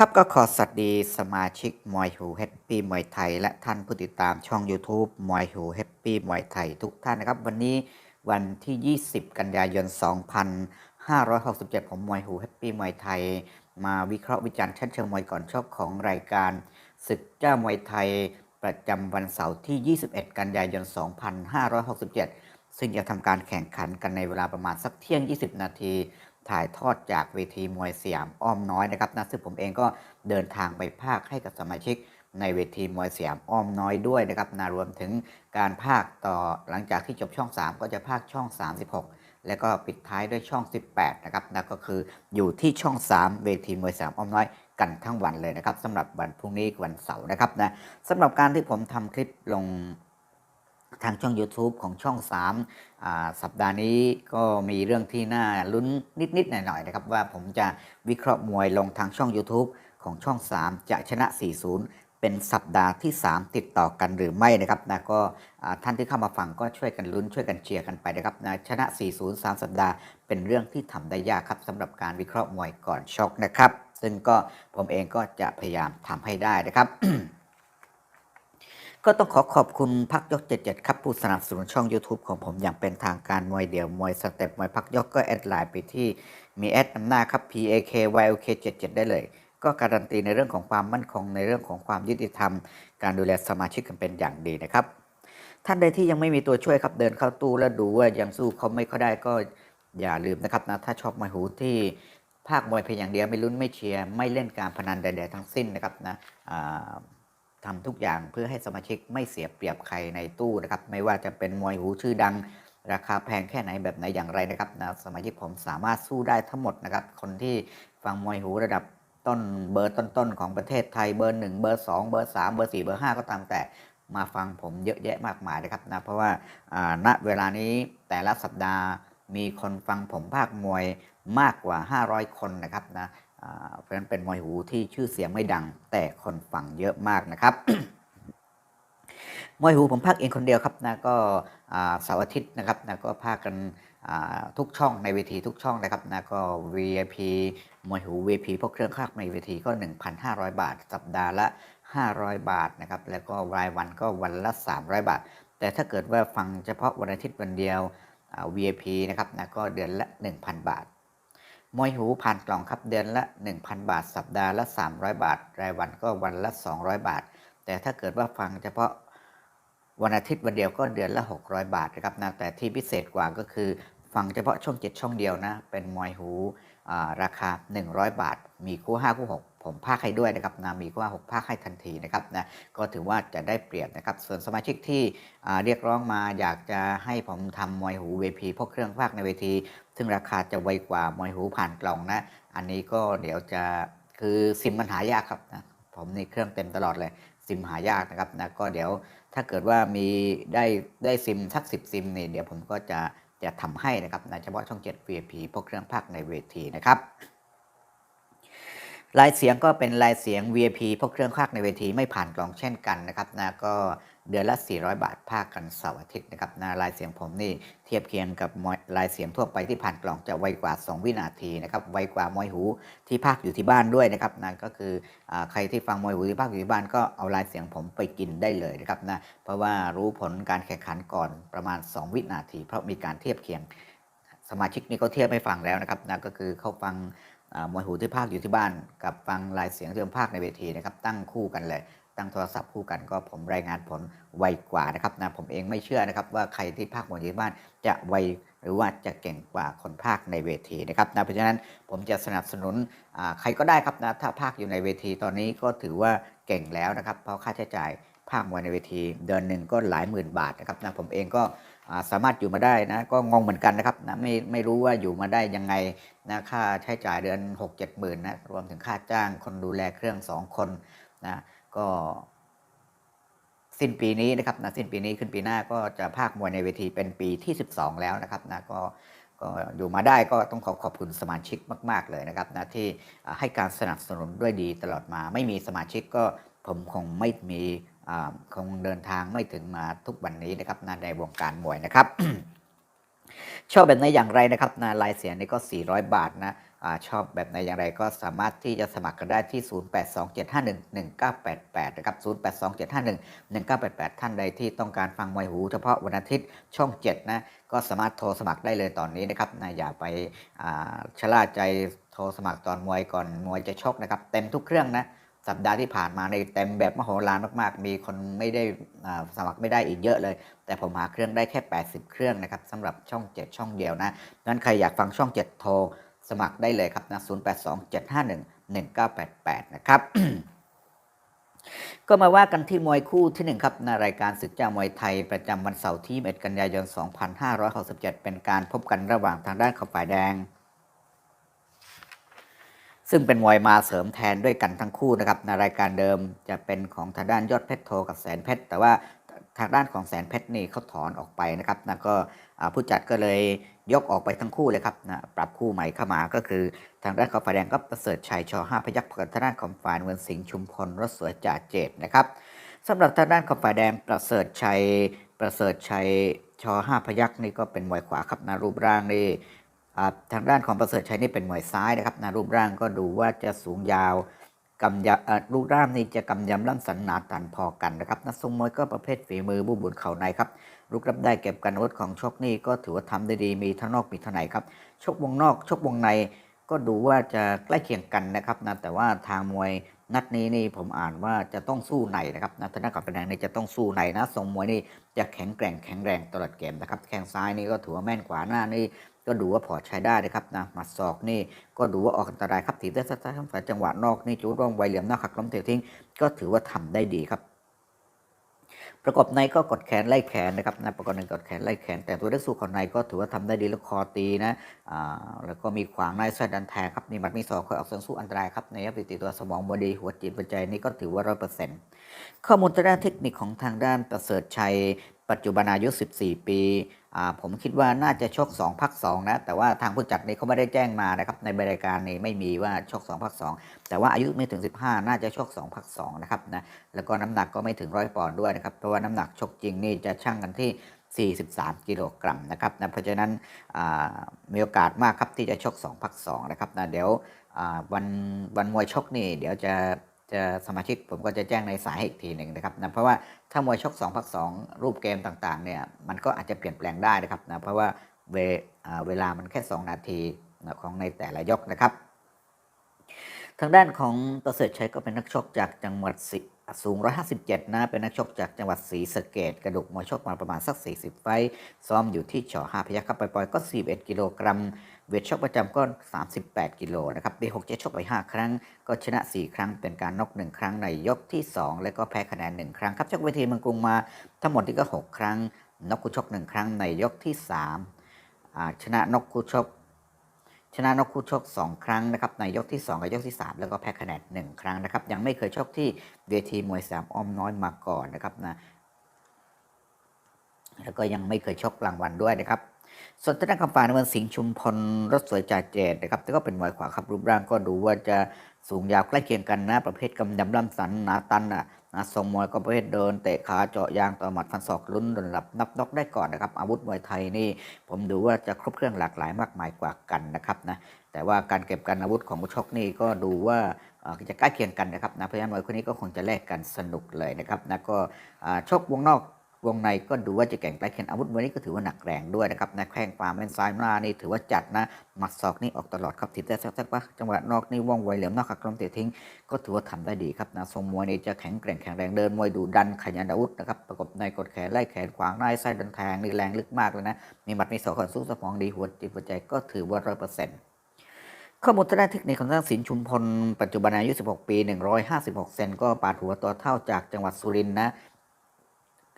ครับก็ขอสวัสดีสมาชิกมวยหูแฮปปี้มวยไทย และท่านผู้ติดตามช่อง YouTube มวยหูแฮปปี้มวยไทยทุกท่านนะครับ วันนี้วันที่ 20 กันยายน 2567 ผมมวยหูแฮปปี้มวยไทย มาวิเคราะห์วิจารณ์ชั้นเชิงมวยก่อนชอบของรายการศึกเจ้ามวยไทย ประจำวันเสาร์ที่ 21 กันยายน 2567 ซึ่งจะทำการแข่งขันกันในเวลาประมาณสักเที่ยง 20 นาที ถ่ายทอดจากเวทีมวยสยามอ้อมน้อยนะครับนะซึ่งผมเองก็เดินทางไปภาคให้กับสมาชิกในเวทีมวยสยามอ้อมน้อยด้วยนะครับนะรวมถึงการภาคต่อหลังจากที่จบช่อง 3 ก็จะภาคช่อง 36 แล้วก็ปิดท้ายด้วยช่อง 18 นะครับนะก็คืออยู่ที่ช่อง 3 เวทีมวยสยามอ้อมน้อยกันทั้งวันเลยนะครับสำหรับวันพรุ่งนี้วันเสาร์นะครับนะสำหรับการที่ผมทำคลิปลง ทางช่อง YouTube ของช่อง3สัปดาห์นี้ก็มีเรื่องที่น่าลุ้นนิดๆหน่อยๆนะครับ ว่าผมจะวิเคราะห์มวยลงทางช่อง YouTube ของช่อง 3 จะชนะ 40 เป็นสัปดาห์ที่ 3 ติดต่อกันหรือไม่นะครับนะก็ท่านที่เข้ามาฟังก็ช่วยกันลุ้นช่วยกันเชียร์กันไปนะครับนะชนะ 40 3 สัปดาห์ เป็นเรื่องที่ทำได้ยากครับสำหรับการวิเคราะห์มวยก่อนชกนะครับ ซึ่งก็ผมเองก็จะพยายามทำให้ได้นะครับ ก็ต้องขอขอบคุณพักยก 77 ครับ ผู้สนับสนุนช่อง YouTube ของผมอย่างเป็นทางการมวยเดี่ยวมวยสเต็ปมวยพักยกก็แอดไลน์ไปที่มีแอดนำหน้าครับ PAK YOK 77 ได้เลย ก็การันตีในเรื่องของความมั่นคงในเรื่องของความยุติธรรม การดูแลสมาชิกกันเป็นอย่างดีนะครับ ท่านใดที่ยังไม่มีตัวช่วยครับเดินเข้าตู้แล้วดูว่ายังสู้เขาไม่เขาได้ก็อย่าลืมนะครับนะถ้าชอบมวยหูที่ภาคมวยเพียงอย่างเดียวไม่ลุ้นไม่เชียร์ไม่เล่นการพนันใดๆทั้งสิ้นนะครับนะ อ่าทำทุกอย่างเพื่อให้สมาชิกไม่เสียเปรียบใครในตู้นะครับ ไม่ว่าจะเป็นมวยหูชื่อดัง ราคาแพงแค่ไหนแบบไหนอย่างไรนะครับนะสมาชิกผมสามารถสู้ได้ทั้งหมดนะครับ คนที่ฟังมวยหูระดับต้นเบอร์ต้นๆของประเทศไทยเบอร์หนึ่งเบอร์สองเบอร์สามเบอร์สี่เบอร์ห้าก็ตามแต่มาฟังผมเยอะแยะมากมายนะครับนะเพราะว่าณเวลานี้แต่ละสัปดาห์มีคนฟังผมภาคมวยมากกว่า 500 คนนะครับนะ เพราะฉะนั้นเป็นมวยหูที่ชื่อเสียงไม่ดัง แต่คนฟังเยอะมากนะครับมวยหูผมพากเองคนเดียวครับนะก็เสาร์อาทิตย์นะครับนะก็พาคกันทุกช่องในเวทีทุกช่องนะครับนะก็ VIP มวยหู VIP พวกเครื่องคากในเวทีก็ 1,500 บาท สัปดาห์ละ 500 บาทนะครับแล้วก็รายวันก็วันละ 300 บาท แต่ถ้าเกิดว่าฟังเฉพาะวันอาทิตย์วันเดียว VIP นะครับนะก็เดือนละ 1,000 บาท มวยหูผ่านกล่องครับเดือนละ 1,000 บาท สัปดาห์ละ 300 บาท รายวันก็วันละ 200 บาท แต่ถ้าเกิดว่าฟังเฉพาะวันอาทิตย์วันเดียวก็เดือนละ 600 บาทนะครับนะแต่ที่พิเศษกว่าก็คือ ฟังเฉพาะช่อง 7 ช่องเดียวนะ เป็นมวยหูอ่าราคา 100 บาท มีคู่ 5 คู่ 6 ผมภาคให้ด้วยนะครับนะมีคู่5 6ภาคให้ทันทีนะครับนะก็ถือว่าจะได้เปรียบนะครับ ส่วนสมาชิกที่เรียกร้องมาอยากจะให้ผมทำมวยหูเวทีพวกเครื่องภาคในเวที ซึ่งราคาจะไวกว่ามวยหูผ่านกล่องนะ อันนี้ก็เดี๋ยวจะคือซิมมันหายากครับนะผมนี่เครื่องเต็มตลอดเลยซิมหายากนะครับนะก็เดี๋ยวถ้าเกิดว่ามีได้ได้ซิมสักสิบซิมนี่เดี๋ยวผมก็จะจะทำให้นะครับนะเฉพาะช่อง 7 VIP พวกเครื่องภาคในเวทีนะครับ ลายเสียงก็เป็นลายเสียง VIP พวกเครื่องภาคในเวทีไม่ผ่านกล่องเช่นกันนะครับนะก็เดือนละ 400 บาทภาคกันเสาร์อาทิตย์นะครับนะลายเสียงผมนี่เทียบเคียงกับลายเสียงทั่วไปที่ผ่านกล่องจะไวกว่า 2 วินาทีนะครับไวกว่ามวยหูที่ภาคอยู่ที่บ้านด้วยนะครับนะก็คืออใครที่ฟังมวยหูที่ภาคอยู่ที่บ้านก็เอาลายเสียงผมไปกินได้เลยนะครับนะเพราะว่ารู้ผลการแข่งขันก่อนประมาณ 2 วินาที เพราะมีการเทียบเคียงสมาชิกนี่ก็เทียบให้ฟังแล้วนะครับนะก็คือเขาฟัง มวยหูที่ภาคอยู่ที่บ้าน กับฟังลายเสียงที่ผมภาคในเวทีนะครับตั้งคู่กันเลยตั้งโทรศัพท์คู่กันก็ผมรายงานผลไวกว่านะครับนะผมเองไม่เชื่อนะครับว่าใครที่ภาคมวยที่บ้านจะไวหรือว่าจะเก่งกว่าคนภาคในเวทีนะครับนะเพราะฉะนั้นผมจะสนับสนุนใครก็ได้ครับนะถ้าภาคอยู่ในเวทีตอนนี้ก็ถือว่าเก่งแล้วนะครับ เพราะค่าใช้จ่ายภาคมวยในเวทีเดือนหนึ่งก็หลายหมื่นบาทนะครับนะผมเองก็ สามารถอยู่มาได้นะก็งงเหมือนกันนะครับนะไม่ไม่รู้ว่าอยู่มาได้ยังไงนะค่าใช้จ่ายเดือน 6 7หมื่นนะรวมถึงค่าจ้างคนดูแลเครื่อง 2 คนนะก็สิ้นปีนี้นะครับนะสิ้นปีนี้ขึ้นปีหน้าก็จะภาคมวยในเวทีเป็นปีที่ 12 แล้วนะครับนะก็ก็อยู่มาได้ก็ต้องขอขอบคุณสมาชิกมาก ๆ เลยนะครับนะที่ให้การสนับสนุนด้วยดีตลอดมา ไม่มีสมาชิกก็ผมคงไม่มี คงเดินทางไม่ถึงมาทุกวันนี้นะครับนะในวงการมวยนะครับ ชอบแบบไหนอย่างไรนะครับนะลายเสียงนี่ก็ 400 บาทนะอชอบแบบไหนอย่างไรก็สามารถที่จะสมัครกันได้ที่ 0827511988 นะครับ 0827511988 ท่านใดที่ต้องการฟังมวยหูเฉพาะวันอาทิตย์ช่อง 7 นะ ก็สามารถโทรสมัครได้เลยตอนนี้นะครับนะอย่าไปชะล่าใจโทรสมัครตอนมวยก่อนมวยจะชกนะครับ เต็มทุกเครื่องนะ สัปดาห์ที่ผ่านมาในเต็มแบบมโหฬารมากๆ มีคนไม่ได้สมัครไม่ได้อีกเยอะเลย แต่ผมหาเครื่องได้แค่ 80 เครื่องนะครับสำหรับช่อง 7 ช่องเดียวนะนั้นใครอยากฟังช่อง 7 โทรสมัครได้เลยครับนะ0827511988 นะครับก็มาว่ากันที่มวยคู่ที่หนึ่งครับในรายการศึกเจ้ามวยไทยประจำวันเสาร์ที่ 1 กันยายน 2567 เป็นการพบกันระหว่างทางด้านของฝ่ายแดง ซึ่งเป็นมวยมาเสริมแทนด้วยกันทั้งคู่นะครับในรายการเดิมจะเป็นของทางด้านยอดเพชรโทกับแสนเพชร แต่ว่าทางด้านของแสนเพชรนี่เขาถอนออกไปนะครับนะก็ผู้จัดก็เลยยกออกไปทั้งคู่เลยครับนะปรับคู่ใหม่เข้ามาก็คือ ทางด้านของฝ่ายแดงก็ประเสริฐชัยชอห้าพยัคฆ์กับทางด้านของฝ่ายเมืองสิงห์ชุมพลรถสวยจ่าเจตนะครับสำหรับทางด้านของฝ่ายแดงประเสริฐชัยประเสริฐชัยชอห้าพยัคฆ์นี่ก็เป็นมวยขวาครับนะรูปร่างนี่ ทางด้านของประเสริฐชัยนี่เป็นมวยซ้ายนะครับนะรูปร่างก็ดูว่าจะสูงยาวกำยำรูปร่างนี่จะกำยำล่ำสันหนาตันพอกันนะครับนักทรงมวยก็ประเภทฝีมือบูบุญเข่าในครับลุกรับได้เก็บกันอาวุธของชกนี่ก็ถือว่าทำได้ดีมีทั้งนอกมีทั้งในครับชกวงนอกชกวงในก็ดูว่าจะใกล้เคียงกันนะครับนะแต่ว่าทางมวย นัดนี้นี่ผมอ่านว่าจะต้องสู้ในนะครับนัทนากับแดงนี่จะต้องสู้ในนะทรงมวยนี่จะแข็งแกร่งแข็งแรงตลอดเกมนะครับแข้งซ้ายนี่ก็ถือว่าแม่นขวาหน้านี่ก็ดูว่าพอใช้ได้นะครับนะหมัดศอกนี่ก็ดูว่าออกอันตรายครับถีบได้สักทั้งสายจังหวะนอกนี่จูดร่องไวเหลี่ยมหน้าขักล้มเตะทิ้ง ก็ถือว่าทำได้ดีครับ ประกบในก็กดแขนไล่แขนนะครับนะประกบในกดแขนไล่แขน แต่ตัวเล็กสู้ของในก็ถือว่าทำได้ดีแล้วคอตีนะอ่าแล้วก็มีขวางในสายดันแทงครับมีหมัดมีศอกคอยออกเส้นสู้อันตรายครับในยับติดตัวสมองบดีหัวจิตหัวใจนี่ก็ถือว่าร้อยเปอร์เซ็นต์ข้อมูลทางด้านเทคนิคของทางด้านประเสริฐชัย ปัจจุบันอายุ 14 ปีอ่าผมคิดว่าน่าจะชก2พัก2นะแต่ว่าทางผู้จัดนี่เขาไม่ได้แจ้งมานะครับในรายการนี้ไม่มีว่าชก2พัก2แต่ว่าอายุไม่ถึง 15 น่าจะชก2พัก2นะครับนะแล้วก็น้ำหนักก็ไม่ถึงร้อยปอนด์ด้วยนะครับเพราะว่าน้ำหนักชกจริงนี่จะชั่งกันที่ 43 กิโลกรัมนะครับนะเพราะฉะนั้นอ่ามีโอกาสมากครับที่จะชก2พัก2นะครับนะเดี๋ยวอ่าวันวันมวยชกนี่เดี๋ยวจะ จะสมาชิกผมก็จะแจ้งในสายให้อีกทีหนึ่งนะครับนะเพราะว่าถ้ามวยชก2พัก2รูปเกมต่างๆเนี่ยมันก็อาจจะเปลี่ยนแปลงได้นะครับนะเพราะว่าเวเวลามันแค่ 2 นาทีของในแต่ละยกนะครับ ทางด้านของประเสริฐชัยก็เป็นนักชกจากจังหวัดสิสูง 157 นะ เป็นนักชกจากจังหวัดศรีสะเกดกระดูกมวยชกมาประมาณสัก 40 ไฟซ้อมอยู่ที่เฉาห้าพยัคฆ์ครับปล่อยๆก็ 41 กิโลกรัม เวทชกประจำก็ 38 กิโลนะครับปี67ชกไป 5 ครั้ง ก็ชนะ 4 ครั้งเป็นการนอก 1 ครั้งในยกที่ 2 แล้วก็แพ้คะแนน 1 ครั้งครับชกเวทีเมืองกรุงมา ทั้งหมดที่ก็ 6 ครั้งนอกคู่ชก 1 ครั้งในยกที่3ชนะนอกคู่ชกชนะนกคู่ชก 2 ครั้งนะครับในยกที่ 2 กับยกที่ 3 แล้วก็แพ้คะแนน1 ครั้งนะครับ ยังไม่เคยชกที่เวทีมวยสามอ้อมน้อยมาก่อนนะครับนะแล้วก็ยังไม่เคยชกรางวัลด้วยนะครับ ส่วนทางด้านคำฝ่ายในวันสิงห์ชุมพลรถสวยจ่าเจดนะครับแต่ก็เป็นมวยขวาครับรูปร่างก็ดูว่าจะสูงยาวใกล้เคียงกันนะ ประเภทกำยำล่ำสันหนาตันอะนะทรงมวยก็ประเภทเดินเตะขาเจาะยางต่อหมัดฟันศอกลุ้นโดนหลับนับนอกได้ก่อนนะครับอาวุธมวยไทยนี่ผมดูว่าจะครบเครื่องหลากหลายมากมายกว่ากันนะครับนะแต่ว่าการเก็บกันอาวุธของผู้ชกนี่ก็ดูว่าจะใกล้เคียงกันนะครับนะเพราะฉะนั้นมวยคนนี้ก็คงจะแลกกันสนุกเลยนะครับนะก็ชกวงนอก วงในก็ดูว่าจะแข่งใกล้เคียงอาวุธมวยนี้ก็ถือว่าหนักแรงด้วยนะครับนะแข้งขวาแม่นซ้ายหน้านี่ถือว่าจัดนะหมัดศอกนี่ออกตลอดครับทิศแต่สักสักปะจังหวะนอกนี่ว่องไวเหลี่ยมนอกขักลมเตะทิ้ง ก็ถือว่าทำได้ดีครับนะทรงมวยนี่จะแข็งแกร่งแข็งแรงเดินมวยดูดันขยันอาวุธนะครับประกบในกดแขนไล่แขนขวางหน้าไส้ดันแทงนี่แรงลึกมากเลยนะมีหมัดมีศอกขอนสู้สมองดีหัวจิตหัวใจก็ถือว่าร้อยเปอร์เซ็นต์ข้อมูลทางด้านเทคนิคของทางสินชุมพล ปัจจุบันอายุ 16 ปี 156 เซนก็ปาดหัวตัวเท่าจากจังหวัดสุรินทร์นะ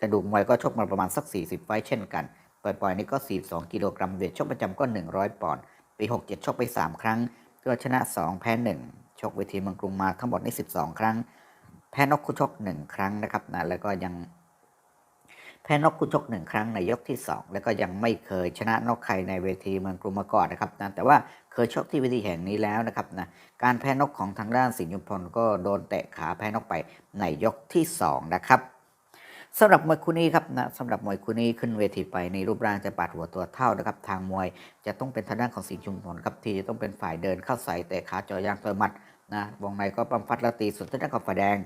กระดูกมวยก็ชกมาประมาณสัก 40 ไฟท์เช่นกันปล่อยๆนี่ก็ 42 กิโลกรัมเวทชกประจำก็ 100 ปอนด์ปี 67 ชกไป 3 ครั้งก็ชนะ 2 แพ้ 1 ชกเวทีเมืองกรุงมาทั้งหมดนี่12 ครั้ง แพ้นกคู่ชก 1 ครั้งนะครับนะแล้วก็ยัง แพ้นกคู่ชกหนึ่งครั้งในยกที่ 2 แล้วก็ยังไม่เคยชนะนกใครในเวทีเมืองกรุงมาก่อนนะครับนะแต่ว่าเคยชกที่เวทีแห่งนี้แล้วนะครับนะการแพ้นกของทางด้านสิงห์ยุมพลก็โดนเตะขาแพ้นกไปในยกที่ 2 นะครับ สำหรับมวยคู่นี้ครับนะสำหรับมวยคู่นี้ขึ้นเวทีไปในรูปร่างจะปาดหัวตัวเท่านะครับ ทางมวยจะต้องเป็นทางด้านของสิงห์ชุมพลครับที่จะต้องเป็นฝ่ายเดินเข้าใส่แต่ขาเจอยางต่อยหมัดนะวงในก็ปั๊มฟัดแล้วตีส่วนทางด้านของฝ่ายแดง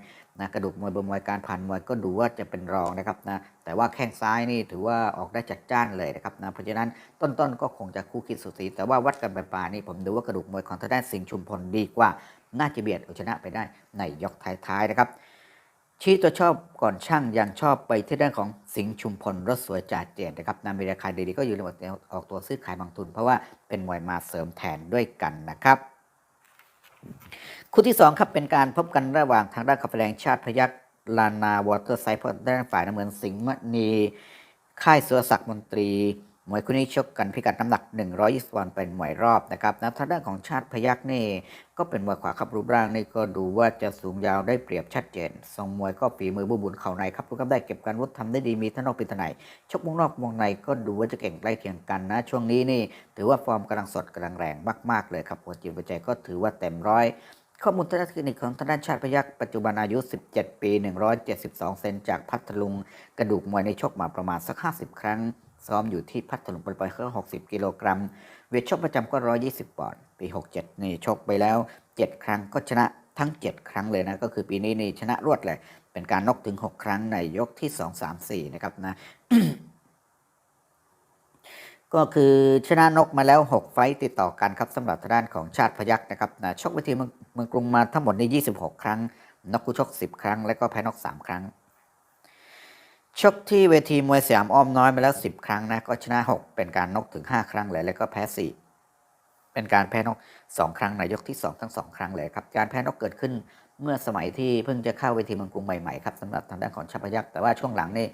นะกระดูกมวยบนมวยการผ่านมวยก็ดูว่าจะเป็นรองนะครับนะแต่ว่าแข้งซ้ายนี่ถือว่าออกได้จัดจ้านเลยนะครับนะเพราะฉะนั้นต้นๆก็คงจะคู่คิดสุดสี แต่ว่าวัดกันไปปลานี่ผมดูว่ากระดูกมวยของทางด้านสิงห์ชุมพลดีกว่าน่าจะเบียดเอาชนะไปได้ในยกท้ายๆนะครับ ชี้ตัวชอบก่อนช่างยังชอบไปที่ด้านของสิงห์ชุมพลรถสวยจ่าเจนนะครับนำมีราคาดีๆก็อยู่ในหมวดออกตัวซื้อขายบางทุน เพราะว่าเป็นมวยมาเสริมแทนด้วยกันนะครับคู่ที่2ครับเป็นการพบกันระหว่างทางด้านขับแรงชาติพยักลานาวอเตอร์ไซด์เพด้านฝ่ายน้ำเงินสิงห์มณีค่ายสุรศักดิ์มนตรี มวยคู่นี้ชกกันพิกัดน้ำหนัก 120วันเป็นมวยรอบนะครับนะทางด้านของชาติพยักนี่ก็เป็นมวยขวาครับรูปร่างนี่ก็ดูว่าจะสูงยาวได้เปรียบชัดเจนทรงมวยก็ฝีมือบุบุญเข่าในครับรู้ครับได้เก็บการวุฒทำได้ดีมีทั้งนอกปีทั้งในชกวงนอกวงในก็ดูว่าจะเก่งใกล้เคียงกันนะ ช่วงนี้นี่ถือว่าฟอร์มกำลังสดกำลังแรงมาก ๆ เลยครับหัวจิตหัวใจก็ถือว่าเต็มร้อยข้อมูลทางด้านคลินิกของทางด้านชาติพยักปัจจุบันอายุ 17 ปี 172 เซนจากพัทลุง กระดูกมวยในชกมาประมาณสัก 50 ครั้ง ซ้อมอยู่ที่พัทลุงปล่อยๆเขา60 กิโลกรัม เวทชกประจำก็ 120 ปอนด์ ปี 67 นี่ชกไปแล้ว 7 ครั้งก็ชนะทั้ง 7 ครั้งเลยนะ ก็คือปีนี้นี่ชนะรวดเลย เป็นการนอกถึง 6 ครั้งในยกที่ 2 3 4 นะครับนะ ก็คือชนะนกมาแล้ว 6 ไฟต์ติดต่อกันครับสำหรับทางด้านของชาติพยักนะครับนะชกเวทีเมืองเมืองกรุงมาทั้งหมดใน26 ครั้งนกคู่ชก 10 ครั้ง และก็แพ้นก3 ครั้ง ชกที่เวทีมวยสยามอ้อมน้อยมาแล้ว 10 ครั้งนะ ก็ชนะ 6 เป็นการนกถึง 5 ครั้งเลยแล้วก็แพ้ 4 เป็นการแพ้นก 2 ครั้งในยกที่ 2 ทั้ง 2 ครั้งเลยครับ การแพ้นกเกิดขึ้นเมื่อสมัยที่เพิ่งจะเข้าเวทีเมืองกรุงใหม่ๆครับสำหรับทางด้านของชาติพยักษ์แต่ว่าช่วงหลังนี่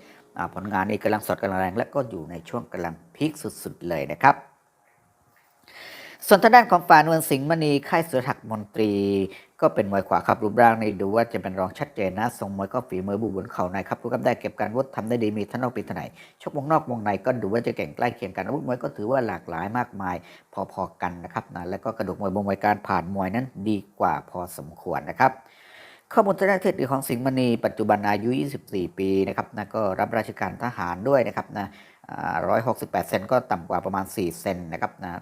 ผลงานนี่กำลังสดกำลังแรง และก็อยู่ในช่วงกำลังพีคสุดๆเลยนะครับ ส่วนทางด้านของฝ่ายนวลสิงห์มณีค่ายสุรถักมนตรี ก็เป็นมวยขวาครับรูปร่างในดูว่าจะเป็นรองชัดเจนนะทรงมวยก็ฝีมือบุบุญเข่าในครับรู้กับได้เก็บการวุฒทำได้ดีมีทั้งนอกปีทั้งในชกวงนอกวงในก็ดูว่าจะเก่งใกล้เคียงกันอาวุธมวยก็ถือว่าหลากหลายมากมาย พอๆกันนะครับนะแล้วก็กระดูกมวยบงมวยการผ่านมวยนั้นดีกว่าพอสมควรนะครับข้อมูลทางด้านเทคนิคของสิงห์มณีปัจจุบันอายุ 24 ปีนะครับนะก็รับราชการทหารด้วยนะครับนะร้อยหกสิบแปดเซนก็ต่ำกว่าประมาณ 4 เซนนะครับนะ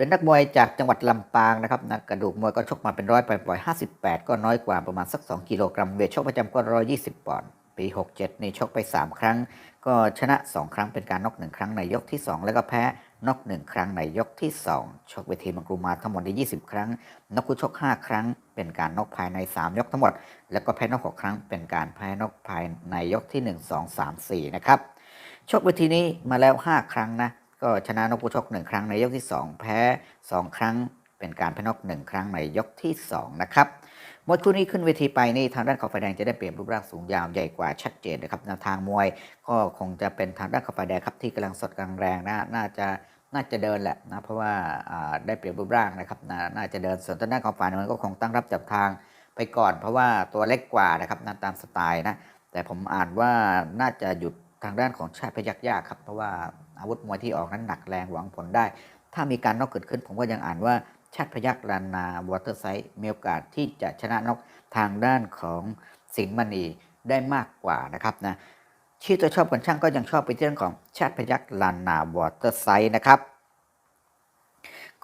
เป็นนักมวยจากจังหวัดลำปางนะครับนะกระดูกมวยก็ชกมาเป็นร้อยปล่อยๆ58ก็น้อยกว่าประมาณสัก2กิโลกรัมเวทชกประจำก็120ปอนด์ปี67นี่ชกไป3ครั้ง ก็ชนะ2ครั้งเป็นการน็อก1ครั้งในยกที่2แล้วก็แพ้น็อก1ครั้งในยกที่2ชกเวทีมังกรมาทั้งหมดใน20ครั้งน็อกคู่ชก5ครั้ง เป็นการน็อกภายใน3ยกทั้งหมด แล้วก็แพ้น็อก6ครั้ง เป็นการแพ้น็อกภายในยกที่1 2 3 4นะครับชกเวทีนี้มาแล้ว5ครั้งนะ ก็ชนะนกผู้ชก1ครั้งในยกที่ 2 แพ้ 2 ครั้ง เป็นการแพ้นก1ครั้งในยกที่ 2 นะครับมวยคู่นี้ขึ้นเวทีไปนี่ทางด้านของไฟแดงจะได้เปรียบรูปร่างสูงยาวใหญ่กว่าชัดเจนนะครับแนวทางมวยก็คงจะเป็นทางด้านของไฟแดงครับที่กำลังสดกำลังแรงนะน่าจะน่าจะเดินแหละนะเพราะว่าได้เปรียบรูปร่างนะครับนาน่าจะเดินส่วนทางด้านของฝ่ายน้ำเงินก็คงตั้งรับจับทางไปก่อน เพราะว่าตัวเล็กกว่านะครับนะตามสไตล์นะแต่ผมอ่านว่าน่าจะหยุดทางด้านของชาติพยักยากครับเพราะว่า อาวุธมวยที่ออกนั้นหนักแรงหวังผลได้ ถ้ามีการน็อกเกิดขึ้นผมก็ยังอ่านว่าชาติพยักลานนาวอเตอร์ไซด์มีโอกาสที่จะชนะนกทางด้านของสิงห์มณีได้มากกว่านะครับนะที่ตัวชอบคนช่างก็ยังชอบไปที่เรื่องของชาติพยักลานนาวอเตอร์ไซด์นะครับ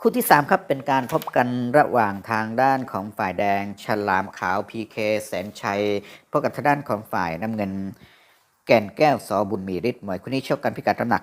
คู่ที่ 3 ครับเป็นการพบกันระหว่างทางด้านของฝ่ายแดง ฉลามขาว PK แสนชัยพบกับทางด้านของฝ่ายน้ำเงิน แก่นแก้วสอบุญมีฤทธิ์มวยคู่นี้ชกกันพิกัดน้ำหนัก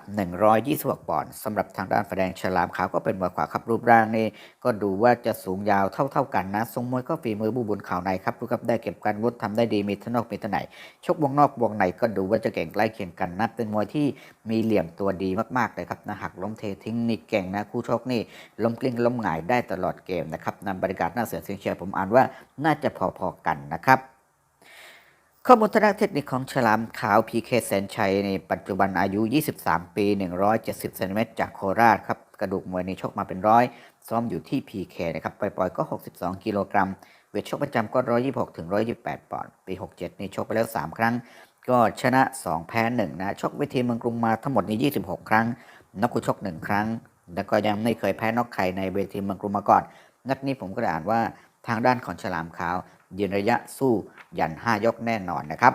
126ปอนด์สำหรับทางด้านฝ่ายแดงฉลามขาวก็เป็นมวยขวาครับรูปร่างนี่ก็ดูว่าจะสูงยาวเท่าๆกันนะทรงมวยก็ฝีมือบูบุญข่าวในครับรู้ครับได้เก็บการวุฒทำได้ดีมีทนอกมีทนไหนชกวงนอกวงในก็ดูว่าจะเก่งใกล้เคียงกันนะเป็นมวยที่มีเหลี่ยมตัวดีมากๆเลยครับนะหักล้มเททิ้งนี่เก่งนะคู่ชกนี่ล้มกลิ้งล้มหงายได้ตลอดเกมนะครับนำบริการหน้าเสือเสียงเชียร์ผมอ่านว่าน่าจะพอๆกันนะครับ ข้อมูลทางด้านเทคนิคของฉลามขาว PK แสนชัยในปัจจุบันอายุ 23 ปี 170เซนติเมตรจากโคราชครับ กระดูกมวยในชกมาเป็นร้อย ซ้อมอยู่ที่ PK นะครับปล่อยๆก็ 62 กิโลกรัม เวทชกประจำก็ 126 ถึง 128 ปอนด์ ปี 67 นี่ชกไปแล้ว 3 ครั้ง ก็ชนะ 2 แพ้ 1 นะ ชกเวทีเมืองกรุงมาทั้งหมดนี้26 ครั้ง นักกุชก 1 ครั้ง แล้วก็ยังไม่เคยแพ้นอกใครในเวทีเมืองกรุงมาก่อน นัดนี้ผมก็ได้อ่านว่า ทางด้านของฉลามขาวยืนระยะสู้ยัน 5 ยกแน่นอนนะครับ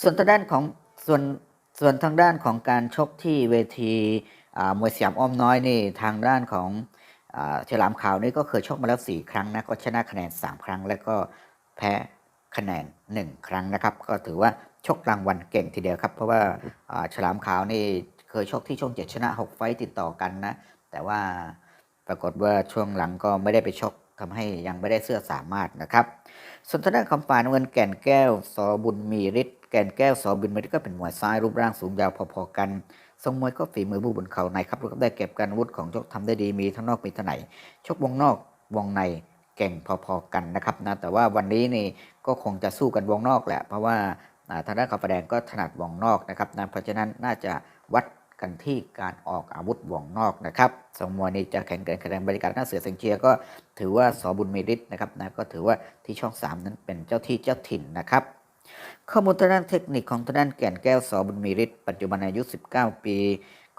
ส่วนทางด้านของส่วนส่วนทางด้านของการชกที่เวทีมวยสยามอ้อมน้อยนี่ทางด้านของฉลามขาวนี่ก็เคยชกมาแล้ว 4 ครั้งนะก็ชนะคะแนน 3 ครั้ง แล้วก็แพ้คะแนน 1 ครั้งนะครับ ก็ถือว่าชกรางวัลเก่งทีเดียวครับ เพราะว่าฉลามขาวนี่เคยชกที่ช่องเจ็ดชนะ 6 ไฟต์ติดต่อกันนะ แต่ว่า รากฏว่าช่วงหลังก็ไม่ได้ไปชกทำให้ยังไม่ได้เสื้อสามารถนะครับ ส่วนทางด้านคำฝ่ายน้ำเงินแก่นแก้วสอบุญมีฤทธิ์แก่นแก้วสอบุญมีฤทธิ์ก็เป็นมวยซ้ายรูปร่างสูงยาวพอๆกันทรงมวยก็ฝีมือบูบนเขาในครับก็ได้เก็บการวุธของชกทำได้ดีมีทั้งนอกมีทั้งในชกวงนอกวงในเก่งพอๆกันนะครับนะแต่ว่าวันนี้นี่ก็คงจะสู้กันวงนอกแหละเพราะว่าอ่าทางด้านขาวฟ้าแดงก็ถนัดวงนอกนะครับนะเพราะฉะนั้นน่าจะวัด กันที่การออกอาวุธวงนอกนะครับทรงมวยนี้จะแข่งกินคะแนนบริการหน้าเสือเซงเชียก็ถือว่าสอบุญมีฤทธิ์นะครับนะก็ถือว่าที่ช่อง 3 นั้นเป็นเจ้าที่เจ้าถิ่นนะครับข้อมูลทางด้านเทคนิคของทางด้านแก่นแก้วสอบุญมีฤทธิ์ปัจจุบันอายุ 19 ปี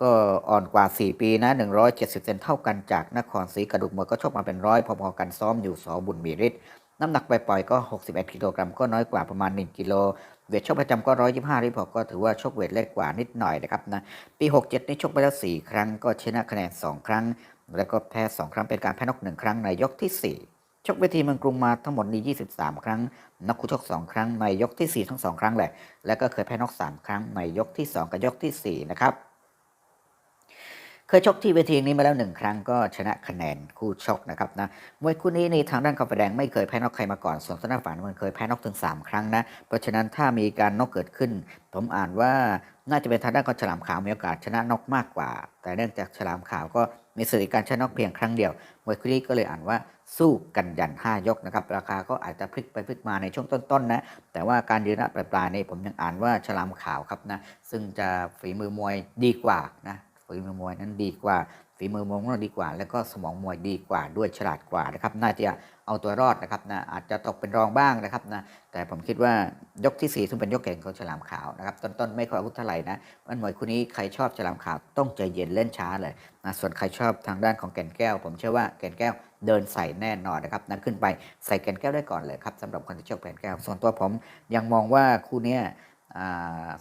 ก็อ่อนกว่า 4 ปีนะ 170 เซนเท่ากันจากนครศรีกระดูกมวยก็ชกมาเป็นร้อยพอๆกันซ้อมอยู่สอบุญมีฤทธิ์น้ำหนักปล่อยๆก็ 61 กิโลกรัมก็น้อยกว่าประมาณ 1 กิโล เวทชกประจำก็ร้อยยี่ห้าริพอก็ถือว่าชกเวทเล็กกว่านิดหน่อยนะครับนะปีหกเจ็ดนี่ชกไปแล้วสี่ครั้งก็ชนะคะแนนสองครั้ง แล้วก็แพ้สองครั้งเป็นการแพ้นอก1ครั้งในยกที่สี่ชกเวทีเมืองกรุงมาทั้งหมดนี้ 23 ครั้ง นักคู่ชก 2 ครั้งในยกที่ 4 ทั้ง 2 ครั้งแหละ แล้วก็เคยแพ้นอก 3 ครั้งในยกที่ 2 กับยกทีสี่4 นะครับ เคยชกที่เวทีนี้มาแล้วหนึ่งครั้งก็ชนะคะแนนคู่ชกนะครับนะมวยคู่นี้ในทางด้านกาแฟแดงไม่เคยแพ้นอกใครมาก่อน ส่วนทางด้าฝ่ายน้ำเงินเคยแพ้นอกถึง 3 ครั้งนะ เพราะฉะนั้นถ้ามีการนอกเกิดขึ้น ผมอ่านว่าน่าจะเป็นทางด้านของฉลามขาวมีโอกาสชนะนอกมากกว่า แต่เนื่องจากฉลามขาวก็มีสถิติการชนะนอกเพียงครั้งเดียวมวยคู่นี้ก็เลยอ่านว่าสู้กันยัน 5 ยกนะครับ ราคาก็อาจจะพลิกไปพลิกมาในช่วงต้นๆนะ แต่ว่าการยืนระปลายๆนี่ผมยังอ่านว่าฉลามขาวครับนะ ซึ่งจะฝีมือมวยดีกว่านะ ฝีมือมวยนั้นดีกว่า ฝีมือมวยของเราดีกว่า แล้วก็สมองมวยดีกว่าด้วยฉลาดกว่านะครับน่าจะเอาตัวรอดนะครับนะอาจจะตกเป็นรองบ้างนะครับนะแต่ผมคิดว่ายกที่ 4 ซึ่งเป็นยกเก่งของฉลามขาวนะครับต้นๆไม่ค่อยอาวุธเท่าไหร่นะมันมวยคู่นี้ใครชอบฉลามขาวต้องใจเย็นเล่นช้าเลยนะส่วนใครชอบทางด้านของแก่นแก้ว ผมเชื่อว่าแก่นแก้วเดินใส่แน่นอนนะครับนั้นขึ้นไปใส่แก่นแก้วได้ก่อนเลยครับสำหรับคนที่ชอบแก่นแก้ว ส่วนตัวผมยังมองว่าคู่นี้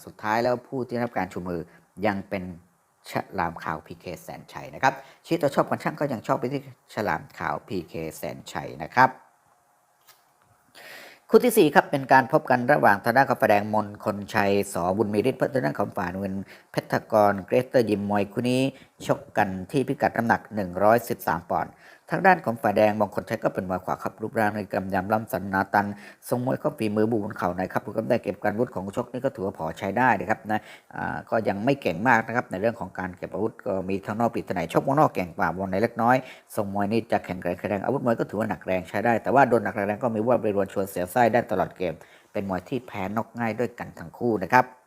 สุดท้ายแล้วผู้ที่รับการชูมือยังเป็น ฉลามขาวพีเคแสนชัยนะครับชี้ตตัวชอบคนช่างก็ยังชอบไปที่ฉลามขาว PK แสนชัยนะครับคู่ที่4ครับเป็นการพบกันระหว่างทางด้านของแดงมนคนชัยสอบุญมีฤทธิ์เพื่อทางด้านของฝ่านเงินเพชรกรเกรสเตอร์ยิมมวยคู่นี้ชกกันที่พิกัดน้ำหนัก 113 ปอนด์ทางด้านของฝ่ายแดงมงคลชัยก็เป็นมวยขวาครับรูปร่างในกำยำล้ำสันนาตันทรงมวยก็ฝีมือบูบนเข่าในครับก็ได้เก็บการวุธของชกนี่ก็ถือว่าพอใช้ได้นะครับนะอ่าก็ยังไม่เก่งมากนะครับในเรื่องของการเก็บอาวุธก็มีทางนอกปิดไหนชกวงนอกเก่งกว่าวงในเล็กน้อยทรงมวยนี่จะแข็งแกร่งแข็งแรงอาวุธมวยก็ถือว่าหนักแรงใช้ได้ แต่ว่าโดนหนักแรงก็มีว่าไปรวนชวนเสียไส้ได้ตลอดเกม เป็นมวยที่แพ้นอกง่ายด้วยกันทั้งคู่นะครับ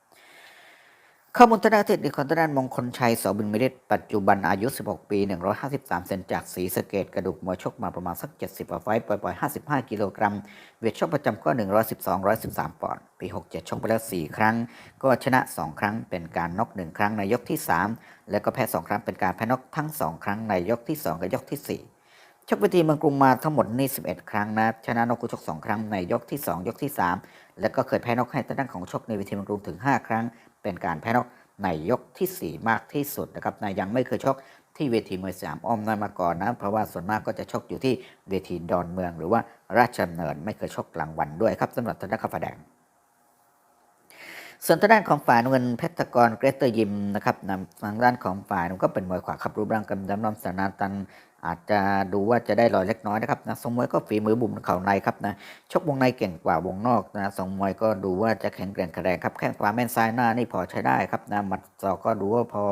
ข้อมูลทางด้านเทคนิคของทางด้านมงคลชัยสอบุญมิเรศปัจจุบันอายุ 16 ปี 153 เซนจากศรีสเกดกระดูกมวยชกมาประมาณสัก 70กว่าไฟต์ปล่อยๆ 55 กิโลกรัม เวทชกประจำก็ 112 113 ปอนด์ ปี 67 ชกไปแล้ว 4 ครั้ง ก็ชนะ 2 ครั้งเป็นการน็อก1ครั้งในยกที่ 3 แล้วก็แพ้ 2 ครั้งเป็นการแพ้น็อกทั้ง 2 ครั้งในยกที่ 2 กับยกที่ 4 ชกเวทีเมืองกรุงมาทั้งหมดนี่11 ครั้งนะชนะนกคู่ชก 2 ครั้งในยกที่ 2 ยกที่ 3 แล้วก็เคยแพ้นกให้ทางด้านของชกในเวทีเมืองกรุงถึง 5 ครั้ง เป็นการแพ้นกในยกทีสี่4 มากที่สุดนะครับนะยังไม่เคยชกที่เวทีมวยสยามอ้อมน้อยมาก่อนนะเพราะว่าส่วนมากก็จะชกอยู่ที่เวทีดอนเมือง หรือว่าราชดำเนินไม่เคยชกกลางวันด้วยครับสำหรับทางด้านข้าแดงส่วนทางด้านของฝ่ายเงินเพชรกรเกรเตอร์ยิมนะครับนำทางด้านของฝ่ายนั้นก็เป็นมวยขวาขับรูปร่างกำยำลำสนาตัน อาจจะดูว่าจะได้รอยเล็กน้อยนะครับนะทรงมวยก็ฝีมือบุ่มเข่าในครับนะชกวงในเก่งกว่าวงนอกนะทรงมวยก็ดูว่าจะแข็งแกร่งแข็งแรงครับแข้งขวาแม่นซ้ายหน้านี่พอใช้ได้ครับนะหมัดศอกก็ดูว่าพอ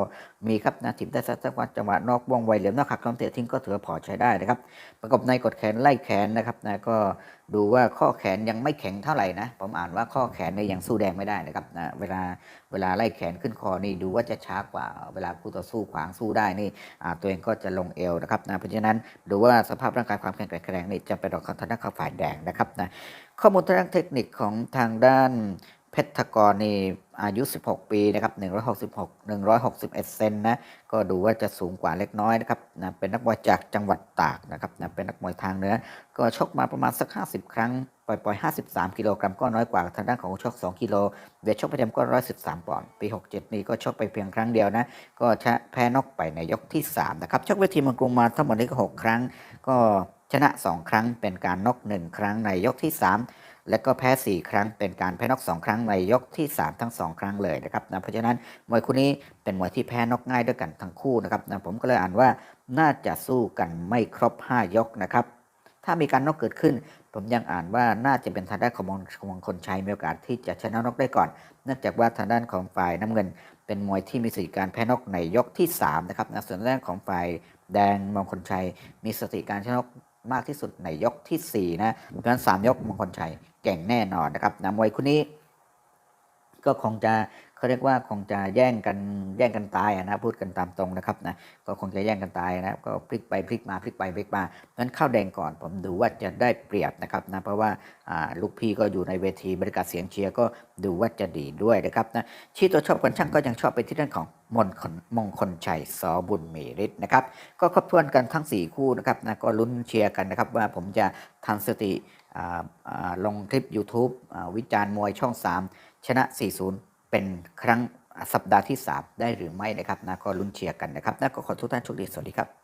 มีครับนะถิบได้สักจังหวะจังหวะนอกวงไวเหลี่ยมนอกหักคำเตะทิ้งก็ถือว่าพอใช้ได้นะครับ ประกบในกดแขนไล่แขนนะครับนะก็ดูว่าข้อแขนยังไม่แข็งเท่าไหร่นะผมอ่านว่าข้อแขนเนี่ยยังสู้แดงไม่ได้นะครับนะเวลาเวลาไล่แขนขึ้นคอนี่ดูว่าจะช้ากว่าเวลาคู่ต่อสู้ขวางสู้ได้นี่ตัวเองก็จะลงเอวนะครับนะเพราะฉะนั้นดูว่าสภาพร่างกายความแข็งแกร่งนี่จะเป็นดอกคำทางด้านข่าฝ่ายแดงนะครับนะข้อมูลทางเทคนิคของทางด้าน เพชรกรนี่อายุ 16 ปีนะครับ166 161 เซนนะ ก็ดูว่าจะสูงกว่าเล็กน้อยนะครับนะเป็นนักมวยจากจังหวัดตากนะครับนะเป็นนักมวยทางเหนือก็ชกมาประมาณสัก 50 ครั้ง ปล่อยปล่อย53 กิโลกรัมก็น้อยกว่าทางด้านของชก 2 กิโล เวทชกประจำก็ 113 ปอนด์ ปี 67 นี้ก็ชกไปเพียงครั้งเดียวนะ ก็ชนะแพ้นอกไปในยกที่ 3 นะครับ ชกเวทีเมืองกรุงมาทั้งหมดนี้ก็ 6 ครั้ง ก็ชนะ 2 ครั้ง เป็นการนอก1ครั้งในยกที่ 3 และก็แพ้ 4 ครั้งเป็นการแพ้นอก2ครั้งในยกที่ 3 ทั้ง 2 ครั้งเลยนะครับนะเพราะฉะนั้นมวยคู่นี้เป็นมวยที่แพ้นอกง่ายด้วยกันทั้งคู่นะครับนะผมก็เลยอ่านว่าน่าจะสู้กันไม่ครบ 5 ยกนะครับถ้ามีการนอกเกิดขึ้น ผมยังอ่านว่าน่าจะเป็นทางด้านของมงมงคลชัยมีโอกาสที่จะชนะนอกได้ก่อน เนื่องจากว่าทางด้านของฝ่ายน้ำเงิน เป็นมวยที่มีสถิติการแพ้นอกในยกที่3นะครับนะส่วนทางด้านของฝ่ายแดงมงคลชัยมีสถิติการชนะนอก มากที่สุดในยกทีสี่ 4 นะ เพราะฉะนั้นสามยกมงคลชัยเก่งแน่นอนนะครับนะมวยคู่นี้ก็คงจะ เขาเรียกว่าคงจะแย่งกันแย่งกันตายนะพูดกันตามตรงนะครับนะก็คงจะแย่งกันตายนะก็พลิกไปพลิกมาพลิกไปพลิกมานั้นข้าวแดงก่อนผมดูว่าจะได้เปรียบนะครับนะเพราะว่าลูกพี่ก็อยู่ในเวทีบริการเสียงเชียร์ก็ดูว่าจะดีด้วยนะครับนะชี้ตัวชอบคนช่างก็ยังชอบไปที่เรื่องของมนมงคลชัยสอบุญมีฤทธิ์นะครับ ก็ครบถ้วนกันทั้ง 4 คู่นะครับนะก็ลุ้นเชียร์กันนะครับ ว่าผมจะทำสติลงคลิป YouTube วิจารณ์มวยช่อง 3 ชนะ 40 เป็นครั้งสัปดาห์ที่ 3 ได้หรือไม่นะครับนะก็ลุ้นเชียร์กันนะครับนะก็ขอทุกท่านโชคดีสวัสดีครับ